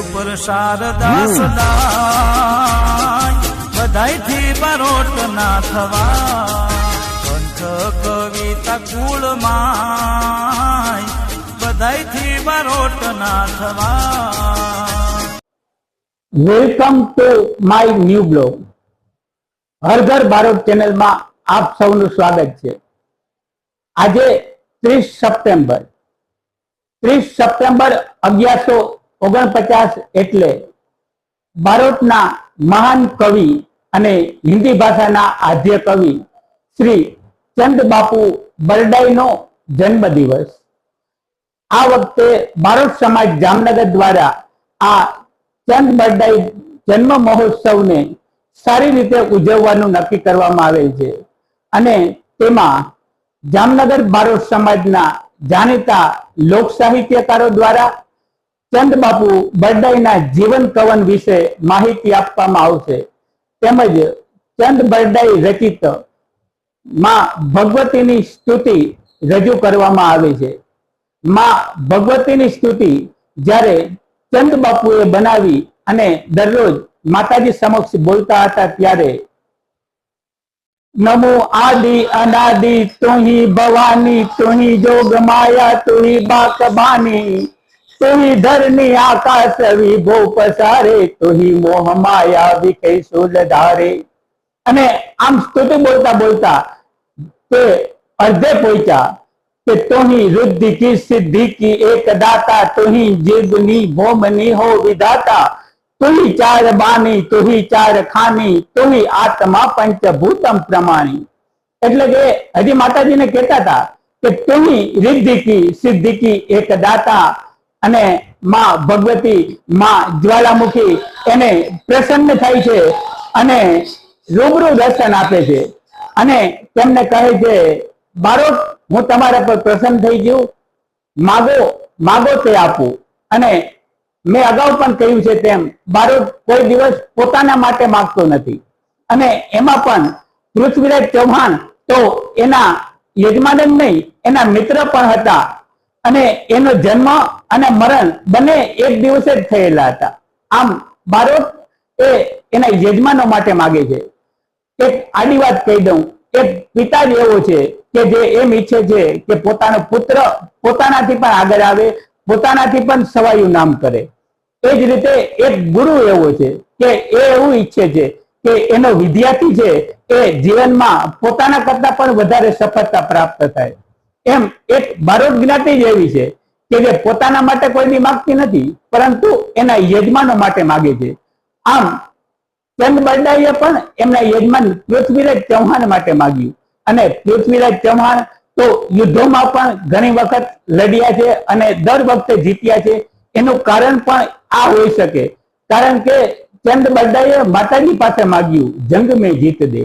ઉપર શારદા સદાય બધાયથી બરોટ ના થવા કંઠ કવિતા કુળમાય બધાયથી બરોટ ના થવા welcome to my new blog. હર ઘર બારોટ ચેનલમાં આપ સૌનું સ્વાગત છે. આજે ત્રીસ સપ્ટેમ્બર. ત્રીસ સપ્ટેમ્બર અગિયારસો ઓગણપચાસ એટલે ભારતના મહાન કવિ અને હિન્દી ભાષાના આદ્ય કવિ શ્રી ચંદ બાપુ બરડાઈનો જન્મ દિવસ આ વખતે ભારત સમાજ જામનગર દ્વારા આ ચંદ બરડાઈ જન્મ મહોત્સવને સારી રીતે ઉજવવાનું નક્કી કરવામાં આવેલ છે અને તેમાં જામનગર ભારત સમાજના જાણીતા લોક સાહિત્યકારો દ્વારા ચંદ બાપુ બરડાઈના જીવન કવન વિશે માહિતી આપવામાં આવશે. તેમજ ચંદ બરડાઈ રચિતમાં ભગવતીની સ્તુતિ રજૂ કરવામાં આવી છે. માં ભગવતીની સ્તુતિ જ્યારે ચંદ બાપુએ બનાવી અને દરરોજ માતાજી સમક્ષ બોલતા હતા ત્યારે, નમો આદિ અનાદિ તુહી ભવાની તુહી જોગ માયા તુહી બાક તુહી ધરની આકાશ વિભો પસારે તુહી મોહ માયા વિખે સુલ ધારે અને આમ સ્તુતિ બોલતા બોલતા તે અર્ધે પહોંચ્યા કે તુહી રુદ્ધિ કી સિદ્ધિ કી એક દાતા, તુહી જીવની ભોમની હો વિધાતા। તુહી ચાર બાની, તુહી ચાર ખાની, તુહી આત્મા પંચભૂતમ પ્રમાણી। એટલે કે હજી માતાજીને કહેતા હતા કે તુહી રિદ્ધિ કી સિદ્ધિ કી એક દાતા અને માં ભગવતી માં જ્વાલામુખી એને પ્રસન્ન થાય છે અને રૂબરૂ દર્શન આપે છે. અને તેમને કહે છે બારોટ હું તમારા પર પ્રસન્ન થઈ ગયું. માગો માગો તે આપું. અને મેં અગાઉ પણ કહ્યું છે તેમ બારોટ કોઈ દિવસ પોતાના માટે માંગતો નથી. અને એમાં પણ પૃથ્વીરાજ ચૌહાણ તો એના યજમાન નહીં, એના મિત્ર પણ હતા. અને એનો જન્મ અને મરણ બંને એક દિવસે જ થયેલા હતા. આમ બારોટ એ એના યજમાનો માટે માગે છે. એક આડી વાત કહી દઉં. એક પિતા જ એવો છે કે જે એમ ઈચ્છે છે કે પોતાનો પુત્ર પોતાનાથી પણ આગળ આવે, પોતાનાથી પણ સવાયું નામ કરે. એ જ રીતે એક ગુરુ એવો છે કે એ એવું ઈચ્છે છે કે એનો વિદ્યાર્થી છે એ જીવનમાં પોતાના કરતા પણ વધારે સફળતા પ્રાપ્ત થાય. એમ એક બારોટ જ્ઞાતિ જ એવી છે કે જે પોતાના માટે કોઈની માગતી નથી, પરંતુ એના યજમાનો માટે માગે છે. આમ, ચંદ બરડાઈએ પણ એમના યજમાન પૃથ્વીરાજ ચૌહાણ માટે માગ્યું. અને પૃથ્વીરાજ ચૌહાણ તો યુદ્ધોમાં પણ ઘણી વખત લડ્યા છે અને દર વખતે જીત્યા છે. એનું કારણ પણ આ હોઈ શકે. કારણ કે ચંદ બરડાઈએ માતાજી પાસે માગ્યું, જંગ મેં જીત દે.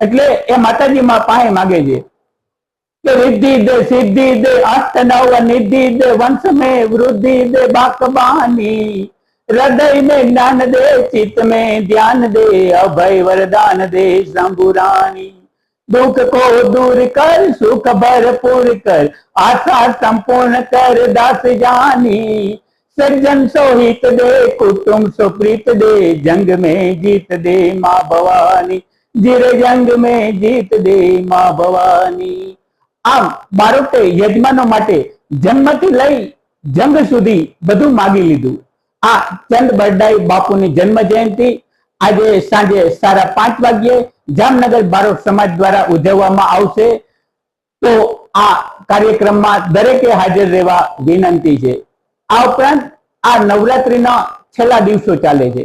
એટલે એ માતાજી પાસે માગે છે. કે રિદ્ધિ દે સિદ્ધિ દે અષ્ટનવ નિધિ દે વંશ મે વૃદ્ધિ દે બાકબાની હૃદય મે જ્ઞાન દે ચિત્ત મે ધ્યાન દે અભય વરદાન દે શંભુરાણી દુઃખ કો દૂર કર સુખ ભરપૂર કર આશા સંપૂર્ણ કર દાસ જાની સજ્જન સોહિત દે કુટુંબ સુપ્રીત દે જંગ મે જીત દે મા ભવાની જીર જંગ મે જીત દે મા ભવાની આમ બારોટે યજમાનો માટે જન્મથી લઈ જંગ સુધી બધું માગી લીધું. આ ચંદ બરડાઈ બાપુની જન્મ જયંતિ આજે સાંજે સાડા પાંચ વાગ્યે જામનગર બારોટ સમાજ દ્વારા ઉજવવામાં આવશે. તો આ કાર્યક્રમમાં દરેકે હાજર રહેવા વિનંતી છે. આ ઉપરાંત આ નવરાત્રીના છેલ્લા દિવસો ચાલે છે.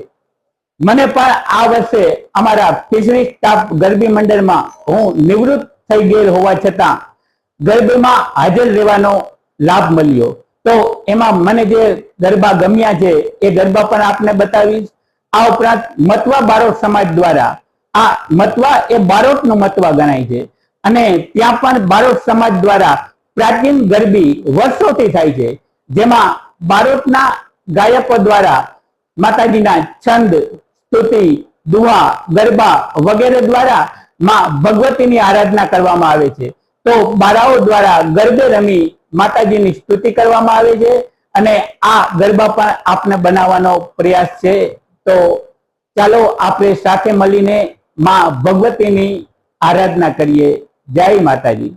મને પણ આ વર્ષે અમારા ફિશરી સ્ટાફ ગરબી મંડળમાં હું નિવૃત્ત થઈ ગયેલ હોવા છતાં ગરબીમાં હાજર રહેવાનો લાભ મળ્યો. તો એમાં મને જે ગરબા ગમ્યા છે, એ ગરબા પણ આપને બતાવીશ. આ ઉપરાંત મતવા બારોટ સમાજ દ્વારા, આ મતવા એ બારોટનું મતવા ગણાય છે. અને ત્યાં પણ બારોટ સમાજ દ્વારા પ્રાચીન ગરબી વર્ષોથી થાય છે. જેમાં બારોટના ગાયકો દ્વારા માતાજીના છંદ, સ્તુતિ દુહા ગરબા વગેરે દ્વારા માં ભગવતીની આરાધના કરવામાં આવે છે. તો બાળાઓ દ્વારા ગરબે રમી માતાજીની સ્તુતિ કરવામાં આવે છે અને આ ગરબા પણ આપને બનાવવાનો પ્રયાસ છે. તો ચાલો આપણે સાથે મળીને માં ભગવતીની આરાધના કરીએ. જય માતાજી.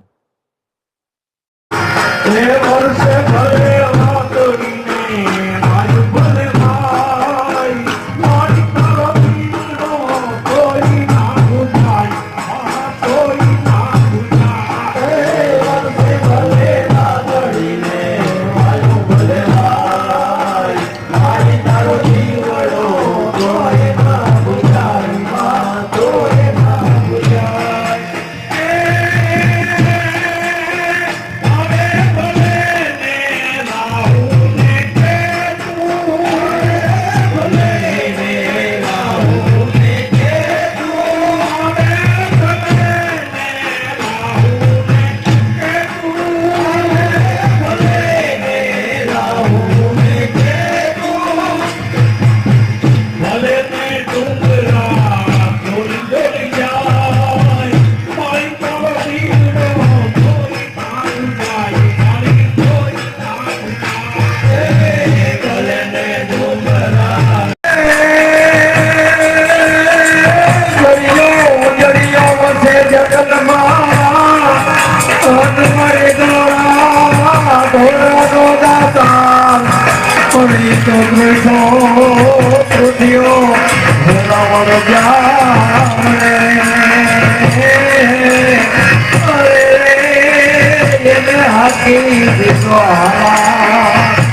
હકી દીધો હારા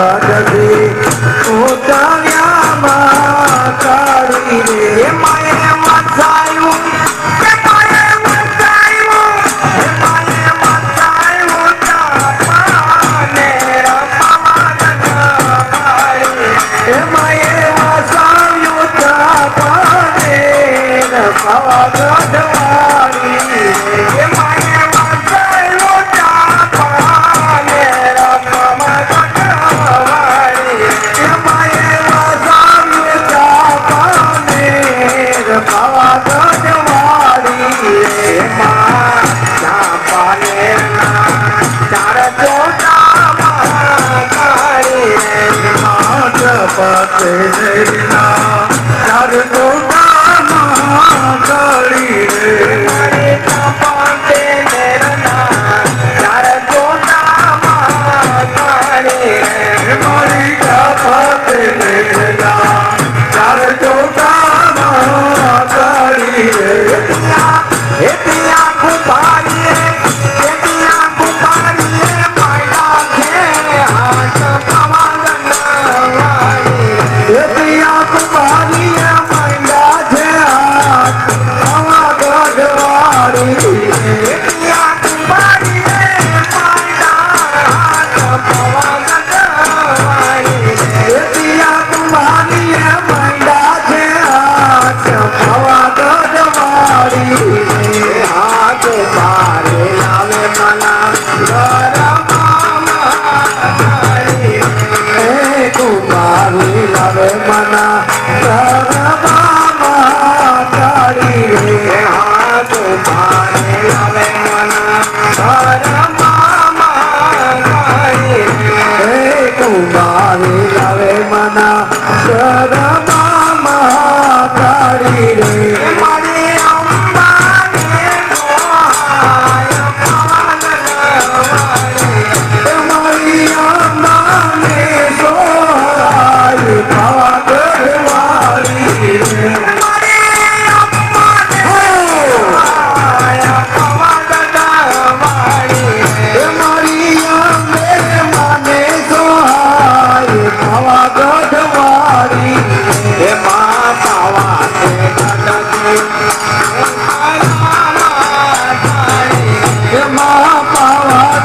I got the. ચાર Jehovah.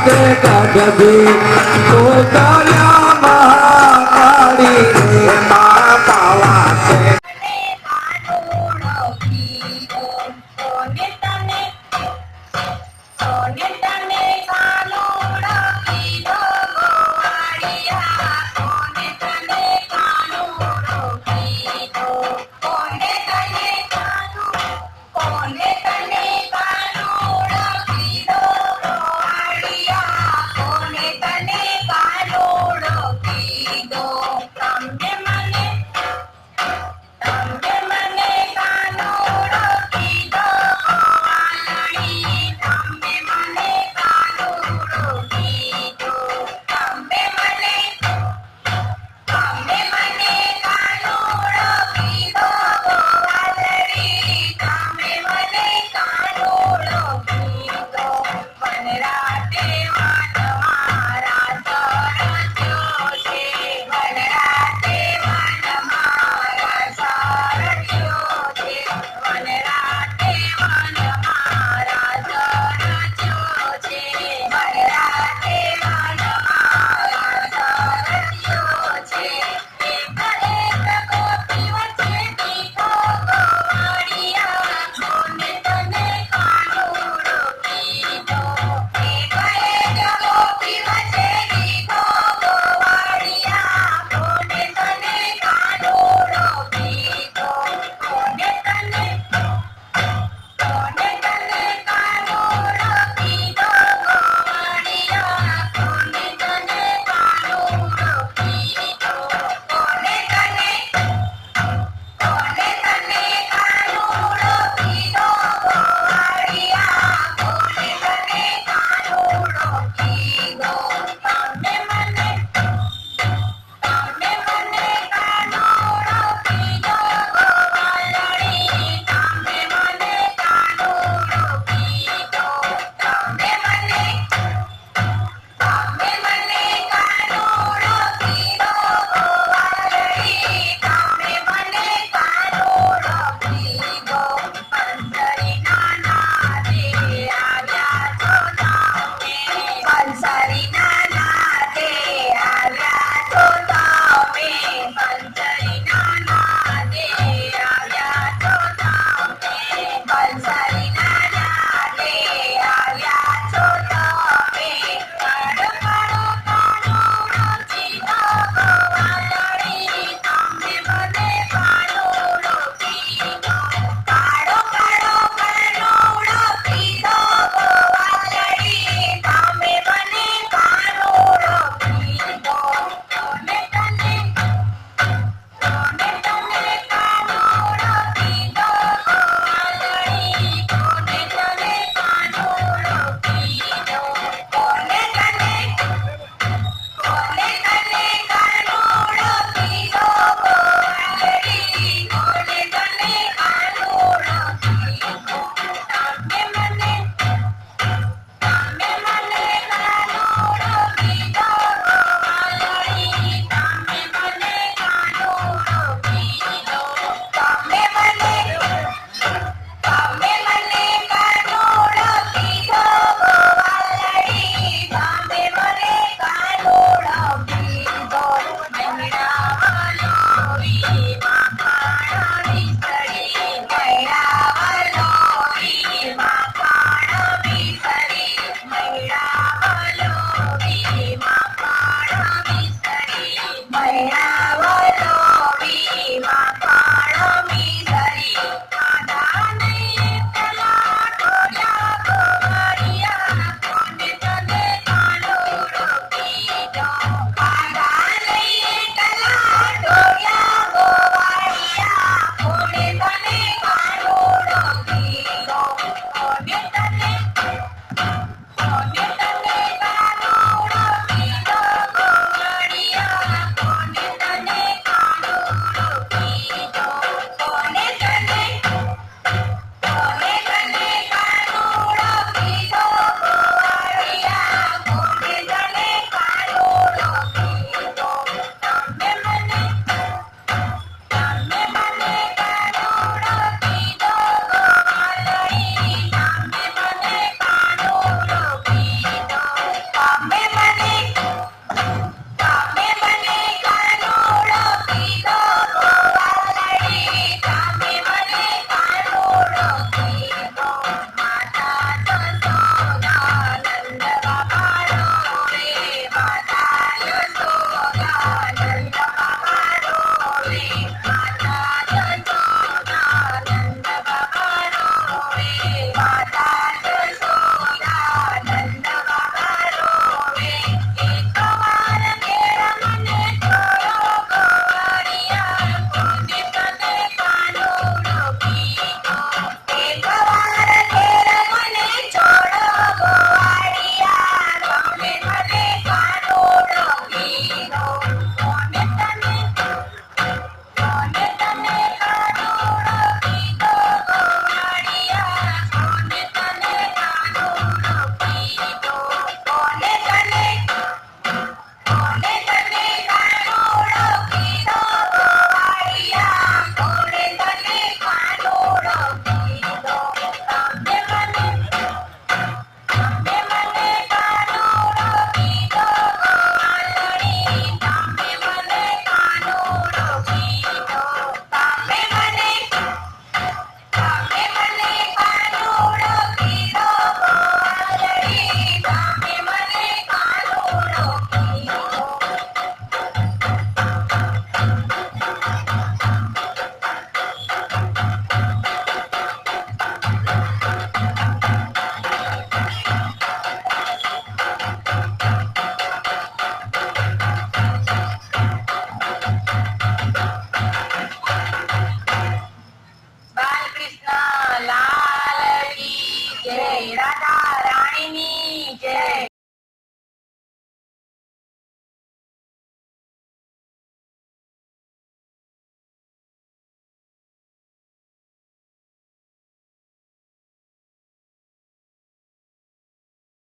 હે મા પાવા તે ગઢી તો ચાલ્યા